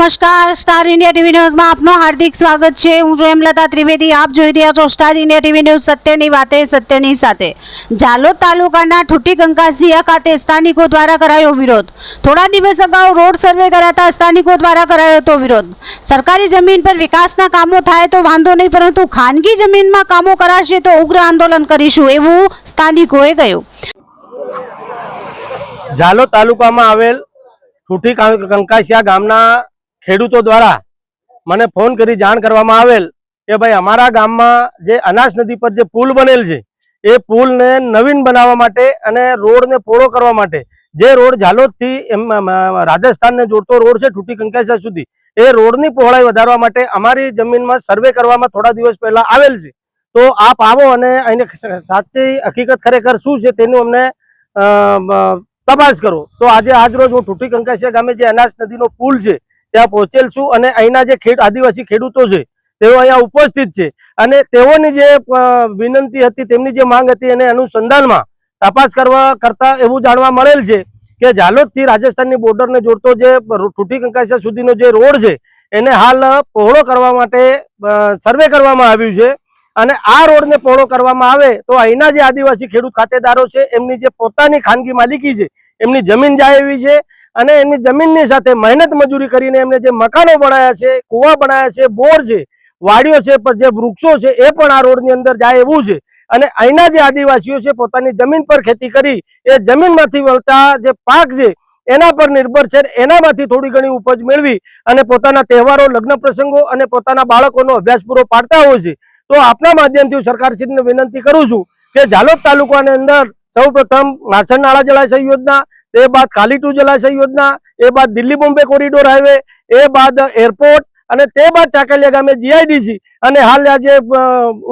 નમસ્કાર, star India TV ન્યૂઝમાં આપનું હાર્દિક સ્વાગત છે. હું છું હેમલતા ત્રિવેદી. આપ જોઈ રહ્યા છો સ્ટાર ઇન્ડિયા ટીવી ન્યૂઝ સત્યની વાતે, સત્યની સાથે. જાલોદ તાલુકાના ઠુટી કંકાસિયા ખાતે સ્થાનિકો દ્વારા કરાયો વિરોધ. થોડા દિવસ અગાઉ રોડ સર્વે કરાતા સ્થાનિકો દ્વારા કરાયો હતો વિરોધ. સરકારી જમીન પર વિકાસના કામો થાય તો વાંધો નહીં, પરંતુ ખાનગી જમીનમાં કામો કરાશે તો ઉગ્ર આંદોલન કરીશું, એવું સ્થાનિકોએ કહ્યું. ઝાલોદ તાલુકામાં આવેલ ઠુઠી કંકાસિયા ગામના ખેડૂતો દ્વારા મને ફોન કરી જાણ કરવામાં આવેલ કે ભાઈ અમારા ગામમાં જે અનાસ નદી પર જે પુલ બનેલ છે, એ પુલને નવીન બનાવવા માટે અને રોડને પોળો કરવા માટે જે રોડ ઝાલોદથી એમ રાજસ્થાનને જોડતો રોડ છે, ઠુટી કંકાસા સુધી, એ રોડની પહોળાઈ વધારવા માટે અમારી જમીનમાં સર્વે કરવામાં થોડા દિવસ પહેલા આવેલ છે. તો આપ આવો અને એને સાચી હકીકત ખરેખર શું છે તેનું અમને તપાસ કરો. તો આજે આજ રોજ હું ઠુઠી કંકાસિયા ગામે જે અનાસ નદીનો પુલ છે ત્યાં પહોંચેલ છું અને અહીંના જે ખેડ, આદિવાસી ખેડૂતો છે, તેઓ અહીંયા ઉપસ્થિત છે. અને તેઓની જે વિનંતી હતી, તેમની જે માંગ હતી એને અનુસંધાનમાં તપાસ કરવા કરતા એવું જાણવા મળેલ છે કે ઝાલોદથી રાજસ્થાનની બોર્ડરને જોડતો જે ઠૂઠી કંકાસિયા સુધીનો જે રોડ છે, એને હાલ પહોળો કરવા માટે સર્વે કરવામાં આવ્યું છે. અને આ રોડને પહોળો કરવામાં આવે તો અહીંના જે આદિવાસી ખેડૂત ખાતેદારો છે, એમની જે પોતાની ખાનગી માલિકી છે, એમની જમીન જાય એવી છે અને એમની જમીનની સાથે મહેનત મજૂરી કરીને એમને જે મકાનો બનાવ્યા છે, કુવા બનાવ્યા છે, બોર છે, વાડીઓ છે જે વૃક્ષો છે, એ પણ આ રોડની અંદર જાય એવું છે. અને અહીંના જે આદિવાસીઓ છે, પોતાની જમીન પર ખેતી કરી, એ જમીનમાંથી વળતા જે પાક છે એના પર નિર્ભર છે એનામાંથી થોડી ઘણી ઉપજ મેળવી અને પોતાના તહેવારો, લગ્ન પ્રસંગો અને પોતાના બાળકોનો અભ્યાસ પૂરો પાડતા હોય છે. તો આપના માધ્યમથી સરકારશ્રીને વિનંતી કરું છું કે ઝાલોદ તાલુકાની અંદર સૌ પ્રથમ નાછણ નાળા જળાશય યોજના, એ બાદ ખાલીટુ જલાશય યોજના, એ બાદ દિલ્હી બોમ્બે કોરિડોર હાઈવે, એ બાદ એરપોર્ટ અને તે બાદ ચાકલિયા ગામે જીઆઈડીસી અને હાલ આ જે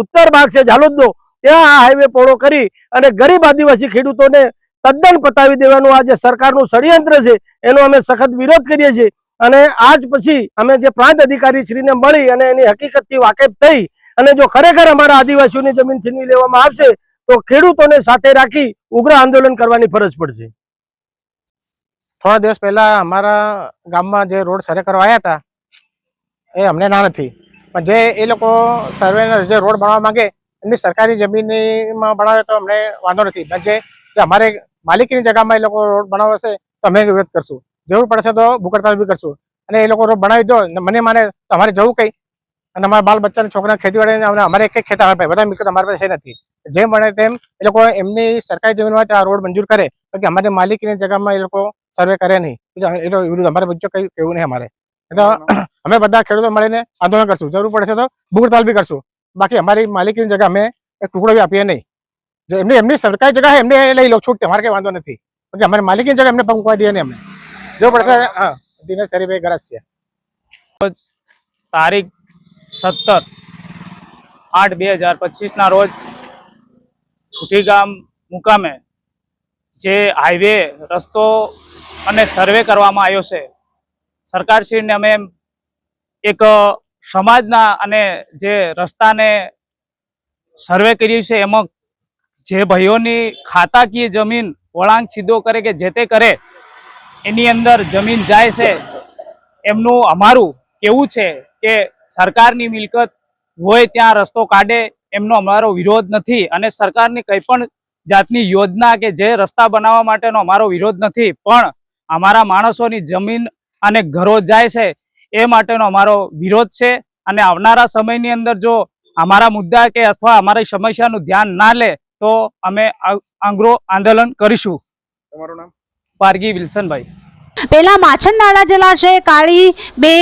ઉત્તર ભાગ છે ઝાલોદનો. ત્યાં આ હાઈવે પહોળો કરી અને ગરીબ આદિવાસી ખેડૂતોને તદ્દન પતાવી દેવાનું. આ જે સરકારનું ષડયંત્ર છે, એનો અમે સખત વિરોધ કરીએ છીએ. અને આજ પછી અમે જે પ્રાંત અધિકારી શ્રીને મળી અને એની હકીકતથી વાકેફ થઈ અને જો ખરેખર અમારા આદિવાસીઓની જમીન છીનવી લેવામાં આવશે, તો ખેડૂતોને સાથે રાખી ઉગ્ર આંદોલન કરવાની ફરજ પડશે. થોડા દિવસ પહેલા અમારા ગામમાં જે રોડ સર્વે કરવા આવ્યા હતા, એ અમને ના નથી. પણ જે એ લોકો સર્વે જે રોડ બનાવવા માંગે, એમની સરકારી જમીનમાં બનાવે તો અમને વાંધો નથી. જે જે અમારે માલિકીની જગ્યામાં એ લોકો રોડ બનાવશે તો અમે વિરોધ કરશું. જરૂર પડશે તો ભૂકડતાલ બી કરશું. અને એ લોકો રોડ બનાવી દો મને માને તો અમારે જવું કઈ. અને અમારા બાલ બચ્ચાના છોકરા ખેતીવાડી અમારે એક એક અમારે પાસે બધા મિલકત અમારા પાસે છે નથી. જેમ બને તેમ એ લોકો એમની સરકારી જમીનમાં આ રોડ મંજૂર કરે. કે અમારી માલિકીની જગ્યામાં એ લોકો સર્વે કરે નહીં. બીજું એ લોકો વિરુદ્ધ અમારે બીજું કઈ કેવું નહીં અમારે. તો અમે બધા ખેડૂતો મળીને આંદોલન કરશું. જરૂર પડશે તો ભૂગતાલ બી કરશું. બાકી અમારી માલિકીની જગ્યા અમે એક ટુકડો બી આપીએ નહીં. એમની એમની સરકારી જગ્યા છે એમને લઈ લો છૂટ તમારે કઈ વાંધો નથી. અમારે માલિકી જગ્યા એમને પંખવા દે ને અમને જો પડશે, હા, દિનેશ શરીફભાઈ ગરજ છે. તારીખ સત્તર આઠ બે હજાર પચીસના રોજ ગામ મુકામે જે હાઈવે, રસ્તો અને સર્વે કરવામાં આવ્યો છે, સરકારશ્રીને અમે એક સમાજના અને જે રસ્તાને સર્વે કર્યું છે એમાં જે ભાઈઓની ખાતાકીય જમીન વળાંક સીધો કરે કે જે તે કરે, એની અંદર જમીન જાય છે. એમનું અમારું કેવું છે કે સરકારની મિલકત હોય ત્યાં રસ્તો કાઢે, એમનો અમારો વિરોધ નથી અને સરકારની કંઈ પણ જાતની યોજના કે જે રસ્તા બનાવવા માટેનો અમારો વિરોધ નથી, પણ અમારા માણસોની જમીન અને ઘરો જાય છે, એ માટેનો અમારો વિરોધ છે. અને આવનારા સમયની અંદર જો અમારા મુદ્દા કે અથવા અમારી સમસ્યાનું ધ્યાન ના લે તો અમે આ- આંગ્રો આંદોલન કરીશું. તમારું નામ? પારગી વિલ્સનભાઈ. પહેલા માછનનાળા જલાશય કાળી બે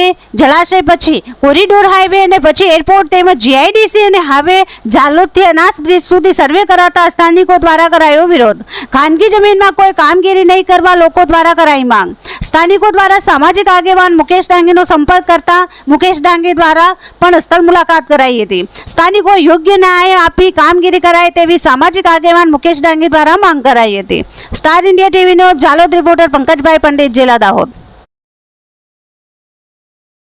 જળાશય પછી કોરિડોર હાઈવે અને પછી એરપોર્ટ તેમજ જીઆઈડીસી અને હવે ઝાલોદથી અનાસ બ્રિજ સુધી સર્વે કરાતા સ્થાનિકો દ્વારા કરાયો વિરોધ. ખાનગી જમીનમાં કોઈ કામગીરી નહીં કરવા લોકો દ્વારા કરાઈ માંગ. સ્થાનિકો દ્વારા સામાજિક આગેવાન મુકેશ ડાંગીનો સંપર્ક કરતા મુકેશ ડાંગી દ્વારા પણ સ્થળ મુલાકાત કરાઈ હતી. સ્થાનિકો યોગ્ય ન્યાય આપી કામગીરી કરાય તેવી સામાજિક આગેવાન મુકેશ ડાંગી દ્વારા માંગ કરાઈ હતી. સ્ટાર ઇન્ડિયા ટીવીનો ઝાલોદ રિપોર્ટર પંકજભાઈ પંડિત केला आहोत